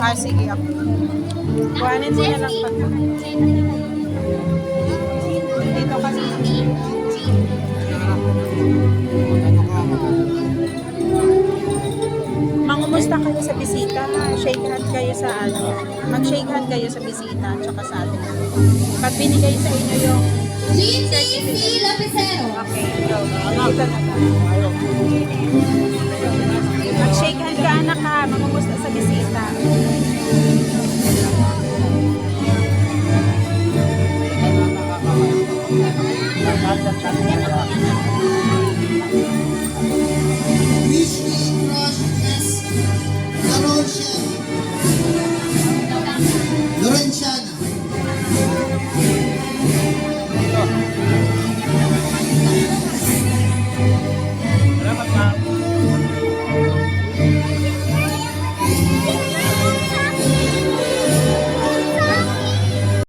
Ah, sige ako. Kuhanin mo na lang pa. Dito kasi. Mangumusta kayo sa bisita. Shake hand kayo sa ano. Mag-shake hand kayo sa bisita tsaka sa atin. Pag binigay sa inyo yung Lindsay C. Lapicero. Okay, go. Dito na lang bisita, sa bisita. This is Christ, yes, the Lord